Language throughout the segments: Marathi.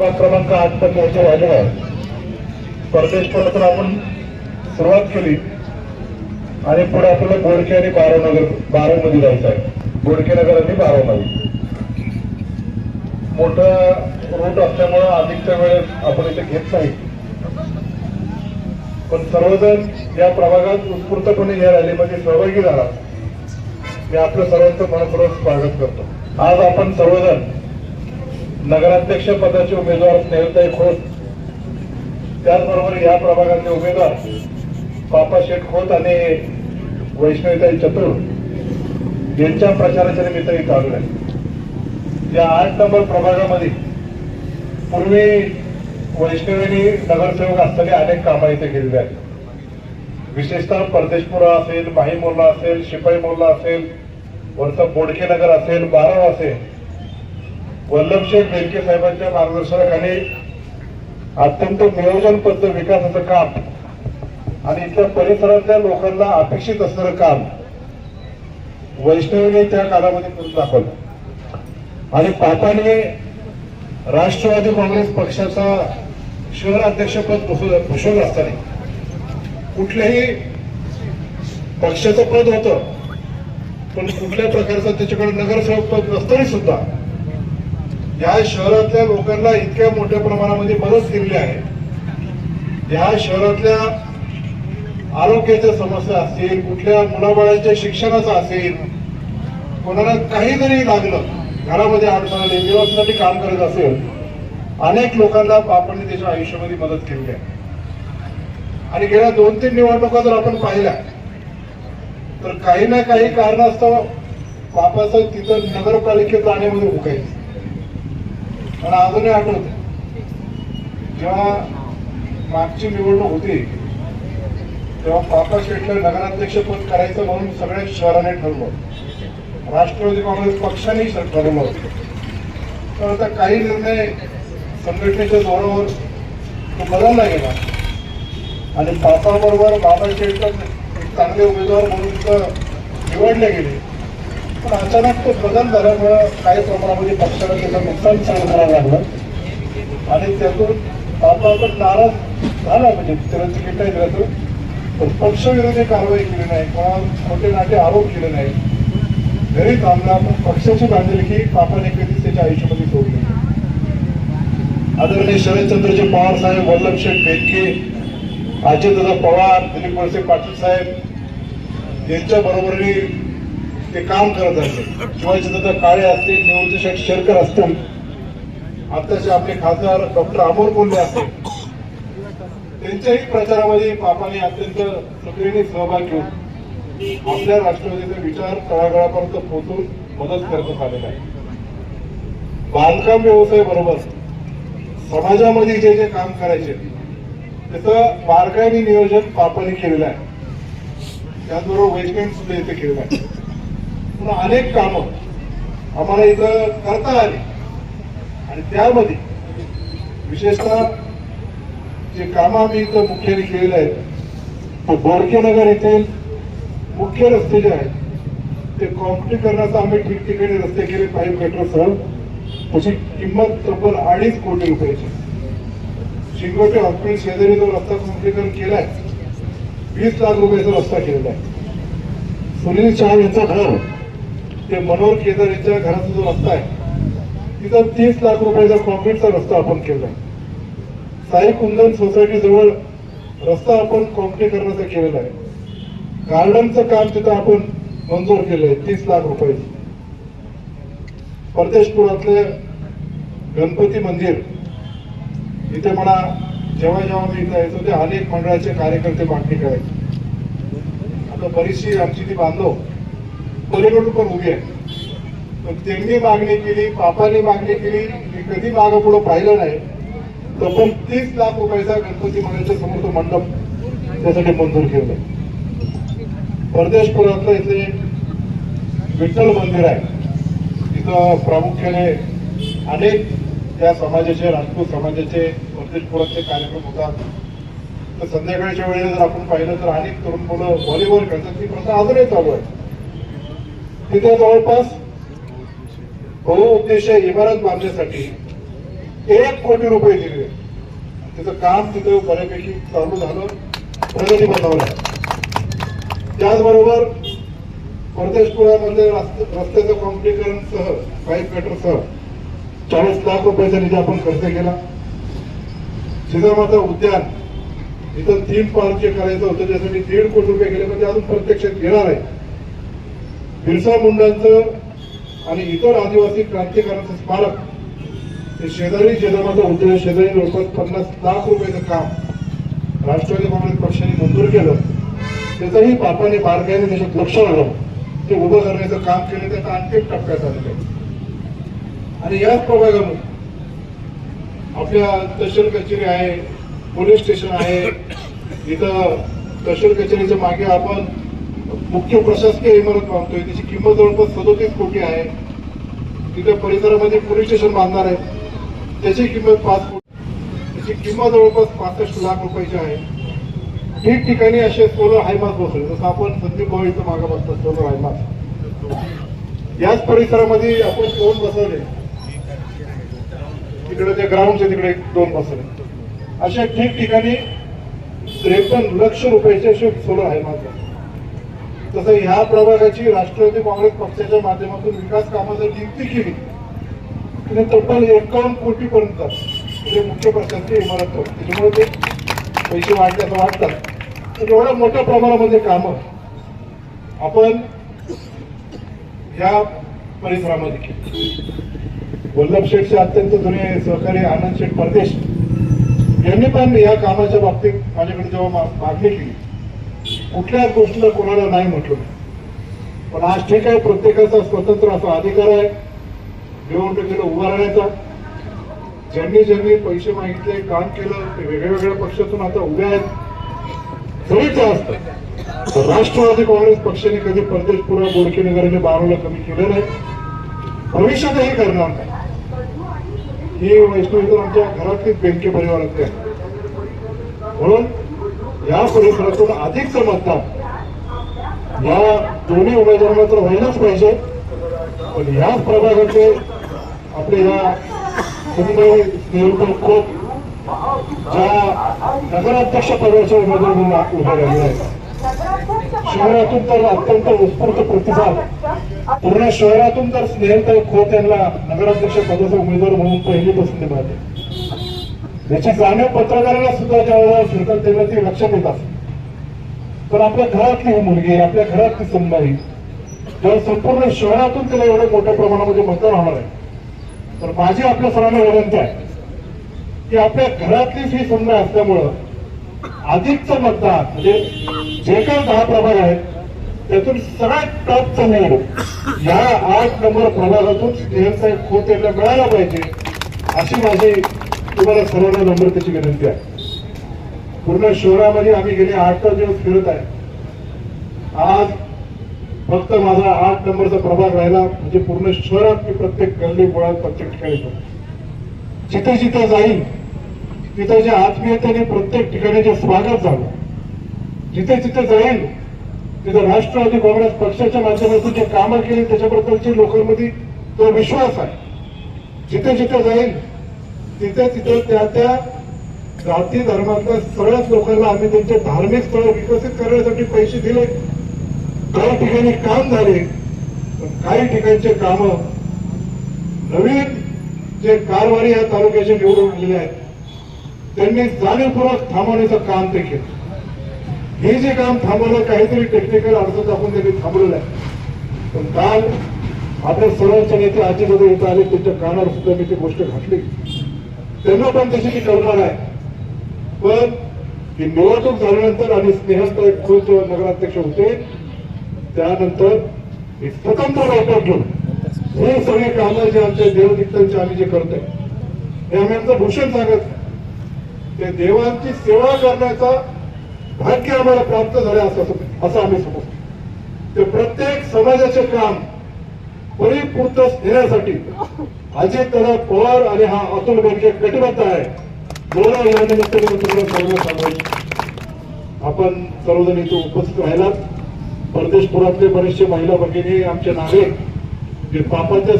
क्रमांक आठ तर पोहोचव झालेला आहे. परदेश तर आपण सुरुवात केली. आणि पुढे आपल्याला बोडके आणि बारानगर बारामध्ये जायचं आहे. बोडके नगर आणि बारामती. मोठा रूट असल्यामुळं अधिकच्या वेळेस आपण इथे घेत नाही. पण सर्वजण या प्रभागात उत्स्फूर्तपणे या रॅलीमध्ये सहभागी झाला. मी आपलं सर्वांचं मनपूर्वक स्वागत करतो. आज आपण सर्वजण नगराध्यक्ष पदाचे उमेदवार स्नेहलताई खोत. त्याचबरोबर या प्रभागाचे उमेदवार पापा शेठ खोत आणि वैष्णवीताई चतुर यांच्या प्रचाराच्या निमित्त इथं आलो आहे. या आठ नंबर प्रभागामध्ये पूर्वी वैष्णवीने नगरसेवक असताना अनेक कामं इथे केलेली आहेत. विशेषतः परदेशपुरा असेल माही मोर्ला असेल शिपाई मोर्ला असेल वरचं बोडके नगर असेल बाराव असेल वल्लभशेठ बेलके साहेबांच्या मार्गदर्शनाखाली अत्यंत नियोजनबद्ध विकासाचं काम आणि इथल्या परिसरातल्या लोकांना अपेक्षित असणारं काम वैष्णवीने त्या कालामध्ये करून दाखवलं. आणि पापाने राष्ट्रवादी काँग्रेस पक्षाचा शहर अध्यक्षपद भूषवलं असताना कुठल्याही पक्षाचं पद होतं पण कुठल्या प्रकारचं त्याच्याकडे नगरसेवक पद नसतरी सुद्धा या शहरातल्या लोकांना इतक्या मोठ्या प्रमाणामध्ये मदत केलेली आहे या शहरातल्या आरोग्याच्या समस्या असतील कुठल्या मुलाबाळांच्या शिक्षणाचा असेल कोणाला काही जरी लागलं घरामध्ये अडचण आली दिवसासाठी काम करत असेल अनेक लोकांना आपण त्याच्या आयुष्यामध्ये मदत केली आहे. आणि गेल्या दोन तीन निवडणुका जर आपण पाहिल्या तर काही ना काही कारणास्तव बापाचं तिथं नगरपालिकेत जाण्यामध्ये उकायचं मला अजूनही आठवत जेव्हा मागची निवडणूक होती तेव्हा पापा शेटला नगराध्यक्ष पद करायचं म्हणून सगळ्या शहराने ठरवलं राष्ट्रवादी काँग्रेस पक्षाने ठरवलं तर आता काही निर्णय संघटनेच्या जोरावर तो बदलला गेला. आणि पापाबरोबर बाबा शेटकर एक चांगले उमेदवार म्हणून निवडले गेले. पण अचानक ते बदल झाल्यामुळं काही प्रमाणामध्ये पक्षाला त्याचं नुकसान सहन करावं लागलं. आणि त्यातून बाबा आपण नाराज झाला म्हणजे त्याला तिकीट नाही दिलं तर पण पक्षविरोधी कारवाई केली नाही किंवा खोटे नाटे आरोप केले नाही घरी थांबला पण पक्षाची बांधिलकी पापाने कधीच त्याच्या आयुष्यामध्ये सोडली आदरणीय शरदचंद्रजी पवार साहेब वल्लभशेठ बेदके अजितदादा पवार दिलीप वळसे पाटील साहेब यांच्या बरोबरीने ते काम करत आहे शिवाजीदादा काळे असतील निवृत्ती शेठ शेरकर असतील आताचे आपले खासदार डॉक्टर अमोल कोल्हे असतील त्यांच्याही प्रचारामध्ये पापाने अत्यंत सक्रियने सहभाग घेऊन आपल्या राष्ट्रवादीचा विचार तळागाळापर्यंत पोहोचून मदत करण्यात आलेला आहे बांधकाम व्यवसाय बरोबर समाजामध्ये जे जे काम करायचे त्याचं बारकाईने नियोजन पापाने केलेलं आहे. त्याचबरोबर वैज्ञानिक सुद्धा इथे केलेलं आहे. पुन्हा अनेक कामं आम्हाला इथं करता आली. आणि त्यामध्ये विशेषतः जे कामं आम्ही इथं मुख्याने केलेले आहेत ते बोडके नगर येथील मुख्य रस्ते जे आहेत ते कॉम्प्लिटकरणाचा आम्ही ठिकठिकाणी रस्ते केले. पाईप गटरसह त्याची किंमत तब्बल अडीच कोटी रुपयाची. शिंगोटे हॉस्पिटल शेजारी जो रस्ता कॉम्प्लिकरण केलाय वीस लाख रुपयाचा रस्ता केलेला आहे. सुनील शाह यांचं घर ते मनोहर केदार यांच्या घराचा जो रस्ता आहे तिथं तीस लाख रुपयाचा कॉन्क्रीटचा रस्ता आपण केलाय. साई कुंदन सोसायटी जवळ रस्ता आपण कॉन्क्रीकरणाचा केलेला आहे. गार्डनचं काम तिथं आपण मंजूर केलंय तीस लाख रुपयाचं परदेशपुरातले गणपती मंदिर इथे मला जेव्हा जेव्हा मी इथं येतो ते अनेक मंडळाचे कार्यकर्ते मागणी करायचे. आता बरीचशी आमची ती बांधव पलीकडून पण उभी आहे पण त्यांनी मागणी केली पापाने मागणी केली मी कधी मागं पुढं पाहिलं नाही. तर पण तीस लाख रुपयाचा गणपती मंडळाच्या समोर तो मंडप त्यासाठी मंजूर केलं. परदेशपुरातलं इथे विठ्ठल मंदिर आहे. तिथं प्रामुख्याने अनेक त्या समाजाचे राजपूत समाजाचे परदेशपुरातले कार्यक्रम होतात. तर संध्याकाळच्या वेळेला जर आपण पाहिलं तर अनेक तरुण मुलं व्हॉलीबॉल खेळतात. ती प्रथा अजूनही चालू आहे. तिथे जवळपास बहुउद्देशीय इमारत बांधण्यासाठी. एक कोटी रुपये दिले. तिचं काम तिथं बऱ्यापैकी चालू झालं. प्रगती बनवलं त्याचबरोबर परदेशपुरामध्ये रस्त्याचं कॉम्प्लिकरण सह पाईप गटरसह चाळीस लाख रुपयाचा निधी आपण खर्च केला. जिजामाता उद्यान इथं थीम पार्क जे करायचं होतं त्यासाठी दीड कोटी रुपये गेले पण ते अजून प्रत्यक्षात घेणार आहे. बिरसा मुंडांचं आणि इतर आदिवासी क्रांतिकारांचं स्मारक हे शेजारी जिजामाता उद्योग शेजारी जवळपास पन्नास लाख रुपयाचं काम राष्ट्रवादी काँग्रेस पक्षाने मंजूर केलं. त्याचंही बापाने बारकाईने त्याच्यात लक्ष आलं ते उभं करण्याचं काम केलं त्याचा एक टप्प्यात आलेलं आहे. आणि याच प्रभागामध्ये आपल्या तहसील कचेरी आहे पोलीस स्टेशन आहे इथं तहसील कचेरीच्या मागे आपण मुख्य प्रशासकीय इमारत बांधतोय. त्याची किंमत जवळपास सदोतीस कोटी आहे. तिथे परिसरामध्ये पोलीस स्टेशन बांधणार आहे. त्याची किंमत पाच कोटी त्याची किंमत जवळपास पासष्ट लाख रुपयाची आहे. ठिकठिकाणी असे सोलर हायमास बसवले. जसं आपण संदीप भाऊ मागा मागं बसतात सोलर हायमास याच परिसरामध्ये आपण दोन बसवले. तिकडे त्या ग्राउंडच्या तिकडे दोन बसवले. अशा ठिकठिकाणी त्रेपन्न लक्ष रुपयाचे असे सोलर हायमास तसं ह्या प्रभागाची राष्ट्रवादी काँग्रेस पक्षाच्या माध्यमातून विकास कामाची नियुक्ती केली. तिने तब्बल एकावन्न कोटीपर्यंत म्हणजे मुख्य पक्षांची इमारत होती. त्याच्यामुळे ते पैसे वाढले वाटतात तर एवढ्या मोठ्या प्रमाणामध्ये कामं आपण ह्या परिसरामध्ये केली. वल्लभ शेठचे अत्यंत जुने सहकारी आनंद शेठ परदेश यांनी पण या कामाच्या बाबतीत माझ्याकडे जेव्हा मागणी केली कुठल्याच गोष्टीला कोणाला नाही म्हटलं. पण आज ठीक आहे प्रत्येकाचा स्वतंत्र असा अधिकार आहे निवडणुकीला उभा राहण्याचा ज्यांनी ज्यांनी पैसे मागितले काम केलं ते वेगळ्या वेगळ्या पक्षातून आता उभे आहेत. जरीच ते असतं राष्ट्रवादी काँग्रेस पक्षाने कधी परदेश पुरा बोडके नगराने बाराला कमी केलं नाही. भविष्यातही करणार नाही. ही वैष्णवी आमच्या घरातलीच बँके परिवारातली आहे म्हणून या परिसरातून अधिकचं मतदान. या दोन्ही उमेदवारांना तर व्हायलाच पाहिजे. पण याच प्रभागाचे आपले या मुंबई स्नेहल खोप ज्या नगराध्यक्ष पदाचे उमेदवार म्हणून उभे राहिले आहेत. शहरातून तर अत्यंत उत्स्फूर्त प्रतिसाद. पूर्ण शहरातून तर स्नेहलताई खोत यांना नगराध्यक्ष पदाचा उमेदवार म्हणून पहिलीपासून ते मिळाली. याची जाणीव पत्रकारांना सुद्धा ज्या वेळेला फिरतात तेव्हा ती लक्षात येत असते पण आपल्या घरातली ही मुलगी आपल्या घरातली सुनबाई जेव्हा संपूर्ण शहरातून तिला एवढ्या मोठ्या प्रमाणामध्ये मतदान होणार आहे. तर माझी आपल्या सर्वांना विनंती आहे की आपल्या घरातलीच ही सुनबाई असल्यामुळं अधिकचं मतदान म्हणजे जे काही दहा प्रभाग आहेत त्यातून सगळ्यात टॉपचा निवड या आठ नंबर प्रभागातून स्नेहलसाहेब खोत यांना मिळाला पाहिजे अशी माझी तुम्हाला सर्वांना नम्रतेची विनंती आहे. पूर्ण शहरामध्ये आम्ही गेले आठ तास दिवस फिरत आहे. आज फक्त माझा आठ नंबरचा प्रभाग राहिला म्हणजे पूर्ण शहरात मी प्रत्येक गल्ली गोळात प्रत्येक ठिकाणी जातो. जिथे जिथे जाईल तिथे जे आत्मीयतेने प्रत्येक ठिकाणी जे स्वागत झालं जिथे जिथे जाईल तिथे राष्ट्रवादी काँग्रेस पक्षाच्या माध्यमातून जे कामं केली त्याच्याबद्दलची लोकांमध्ये तो विश्वास आहे. जिथे जिथे जाईल तिथे तिथे त्या त्या जाती धर्मातल्या सगळ्याच लोकांना आम्ही त्यांचे धार्मिक स्थळ विकसित करण्यासाठी पैसे दिले. काही ठिकाणी काम झाले. पण काही ठिकाणचे काम नवीन जे कारवारी या तालुक्याचे निवडून आलेले आहेत त्यांनी जाणीवपूर्वक थांबवण्याचं काम ते केलं हे जे काम थांबवलं काहीतरी टेक्निकल अडचण आपण त्यांनी थांबवलेलं आहे. पण काल आपल्या सर्वांच्या नेते आजीबाजू येत आले त्यांच्या कानावर सुद्धा मी ती गोष्ट घातली. त्यांना पण तशी ती करणार आहे. पण ही निवडणूक झाल्यानंतर आणि स्नेहस्थळ खुद नगराध्यक्ष होते. त्यानंतर एक स्वतंत्र बैठक घेऊन हे सगळे कामं जे आमच्या देवदिक्तांचे आम्ही जे करतोय हे आम्ही आमचं भूषण सांगत ते देवांची सेवा करण्याचा भाग्य आम्हाला प्राप्त झालं असं असं आम्ही समजतो. ते प्रत्येक समाजाचे काम परिपूर्ण देण्यासाठी अजित दादा पवार आणि हा अतुल बेनके कटिबद्ध आहे. बोला या निमित्ताने मी तुम्हाला आपण सर्वजण इथे उपस्थित राहिलात. परदेशपुरातले बरेचसे महिला भगिनी आमचे नागरिक जे पापाच्या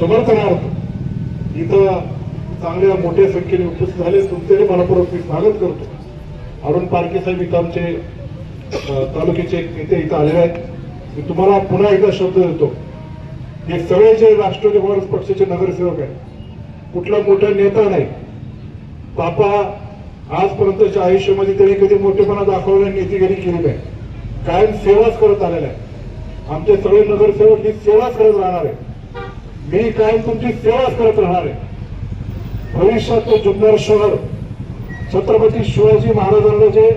समर्थनार्थ इथं चांगल्या मोठ्या संख्येने उपस्थित झाले. तुमचे मनपूर्वक मी स्वागत करतो. अरुण पारखे साहेब इथं आमचे तालुक्याचे नेते इथं आलेले आहेत. मी तुम्हाला पुन्हा एकदा शब्द देतो. हे सगळे जे राष्ट्रवादी काँग्रेस पक्षाचे नगरसेवक आहेत कुठला मोठा नेता नाही. बापा आजपर्यंतच्या आयुष्यामध्ये त्यांनी कधी मोठेपणा दाखवला नेतेगिरी केली नाही कायम सेवाच करत आलेला आहे. आमचे सगळे नगरसेवक ही सेवाच करत राहणार आहे मी कायम तुमची सेवाच करत राहणार आहे. भविष्यात तो जुन्नर शहर छत्रपती शिवाजी महाराजांना जे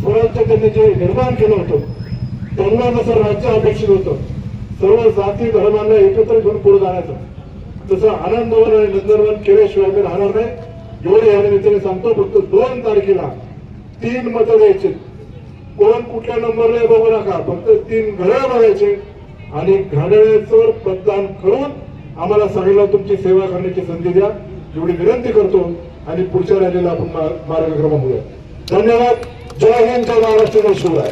स्वराज्य त्यांनी जे निर्माण केलं होतं त्यांना जसं राज्य अपेक्षित होतं सर्व जाती धर्मांना एकत्र घेऊन पुढे जाण्याचं. तसं आनंदवन आणि नंदनवन केल्याशिवाय मी राहणार नाही. एवढे या निमित्ताने सांगतो फक्त दोन तारखेला तीन मतं द्यायचे. कोण कुठल्या नंबरला बघू नका फक्त तीन घड्याळ बघायचे आणि घड्याळाचं मतदान करून आम्हाला सगळ्यांना तुमची सेवा करण्याची संधी द्या. एवढी विनंती करतो आणि पुढच्या रॅलीला आपण मा- होऊया धन्यवाद. जय हिंद जय महाराष्ट्र जय शिवराय.